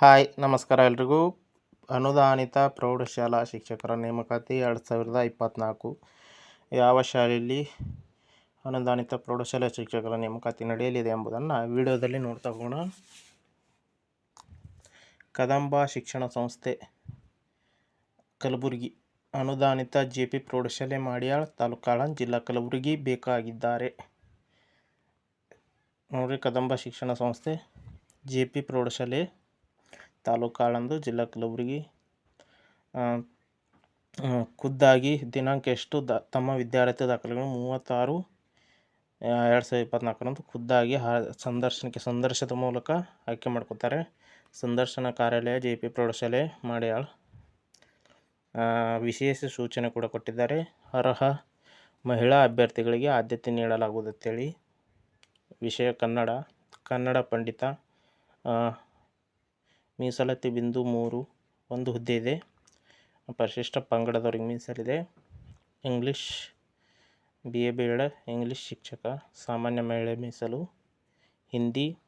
Hi, ನಮಸ್ಕಾರ ಎಲ್ರಿಗೂ. ಅನುದಾನಿತ ಪ್ರೌಢಶಾಲಾ ಶಿಕ್ಷಕರ ನೇಮಕಾತಿ ಎರಡು ಸಾವಿರದ ಇಪ್ಪತ್ತ್ನಾಲ್ಕು ಯಾವ ಶಾಲೆಯಲ್ಲಿ ಅನುದಾನಿತ ಪ್ರೌಢಶಾಲಾ ಶಿಕ್ಷಕರ ನೇಮಕಾತಿ ನಡೆಯಲಿದೆ ಎಂಬುದನ್ನು ವಿಡಿಯೋದಲ್ಲಿ ನೋಡ್ತಾ ಹೋಗೋಣ. ಕದಂಬ ಶಿಕ್ಷಣ ಸಂಸ್ಥೆ, ಕಲಬುರಗಿ. ಅನುದಾನಿತ ಜೆ ಪಿ ಪ್ರೌಢಶಾಲೆ ಮಾಡ್ಯಾಳ್ ತಾಲೂಕಾಳ ಜಿಲ್ಲಾ ಕಲಬುರಗಿ ಬೇಕಾಗಿದ್ದಾರೆ. ನೋಡ್ರಿ, ಕದಂಬ ಶಿಕ್ಷಣ ಸಂಸ್ಥೆ, ಜೆ ಪಿ ಪ್ರೌಢಶಾಲೆ ತಾಲೂಕು ಆಳಂದು ಜಿಲ್ಲಾ ಕಲಬುರಗಿ ಖುದ್ದಾಗಿ ದಿನಾಂಕ ಎಷ್ಟು? ದ, ತಮ್ಮ ವಿದ್ಯಾರ್ಥಿ ದಾಖಲೆಗಳು ಮೂವತ್ತಾರು ಎರಡು ಸಾವಿರದ ಇಪ್ಪತ್ತ್ನಾಲ್ಕರಂದು ಖುದ್ದಾಗಿ ಹಾ, ಸಂದರ್ಶನಕ್ಕೆ ಸಂದರ್ಶನದ ಮೂಲಕ ಆಯ್ಕೆ ಮಾಡ್ಕೋತಾರೆ. ಸಂದರ್ಶನ ಕಾರ್ಯಾಲಯ, ಜೆ ಪಿ ಪ್ರೌಢಶಾಲೆ, ಮಾಡ್ಯಾಳ ವಿಶೇಷ ಸೂಚನೆ ಕೂಡ ಕೊಟ್ಟಿದ್ದಾರೆ. ಅರ್ಹ ಮಹಿಳಾ ಅಭ್ಯರ್ಥಿಗಳಿಗೆ ಆದ್ಯತೆ ನೀಡಲಾಗುವುದು ನೀಡಲಾಗುವುದಂತೇಳಿ ವಿಷಯ ಕನ್ನಡ ಕನ್ನಡ ಪಂಡಿತ ಮೀಸಲಾತಿ ಬಿಂದು ಮೂರು, ಒಂದು ಹುದ್ದೆ ಇದೆ. ಪರಿಶಿಷ್ಟ ಪಂಗಡದವ್ರಿಗೆ ಮೀಸಲಿದೆ. English B A B Ed English ಶಿಕ್ಷಕ, ಸಾಮಾನ್ಯ ಮಹಿಳೆ ಮೀಸಲು. ಹಿಂದಿ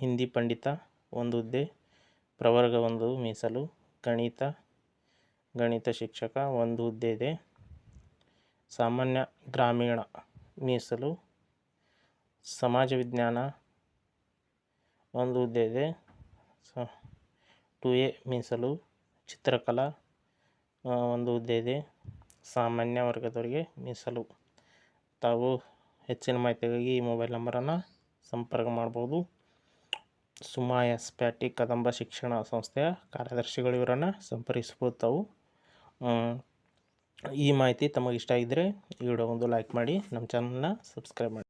ಹಿಂದಿ ಪಂಡಿತ, ಒಂದು ಹುದ್ದೆ. ಪ್ರವರ್ಗ ಒಂದು, ಮೀಸಲು. ಗಣಿತ ಗಣಿತ ಶಿಕ್ಷಕ, ಒಂದು ಹುದ್ದೆ ಇದೆ. ಸಾಮಾನ್ಯ ಗ್ರಾಮೀಣ ಮೀಸಲು. ಸಮಾಜ ವಿಜ್ಞಾನ, ಒಂದು ಹುದ್ದೆ ಇದೆ. ಸ ಟು ಎ ಮೀಸಲು ಚಿತ್ರಕಲಾ ಒಂದು ಹುದ್ದೆ ಇದೆ ಸಾಮಾನ್ಯ ವರ್ಗದವರಿಗೆ ಮೀಸಲು ತಾವು ಹೆಚ್ಚಿನ ಮಾಹಿತಿಗಾಗಿ ಈ ಮೊಬೈಲ್ ನಂಬರನ್ನು ಸಂಪರ್ಕ ಮಾಡ್ಬೋದು. ಸುಮಾ ಎಸ್ ಪ್ಯಾಟಿ ಕದಂಬ ಶಿಕ್ಷಣ ಸಂಸ್ಥೆಯ ಕಾರ್ಯದರ್ಶಿಗಳು ಇವರನ್ನು ಸಂಪರ್ಕಿಸ್ಬೋದು ತಾವು. ಈ ಮಾಹಿತಿ ತಮಗಿಷ್ಟ ಆಗಿದ್ದರೆ ಈ ವಿಡಿಯೋ ಒಂದು ಲೈಕ್ ಮಾಡಿ, ನಮ್ಮ ಚಾನಲ್ನ ಸಬ್ಸ್ಕ್ರೈಬ್ ಮಾಡಿ.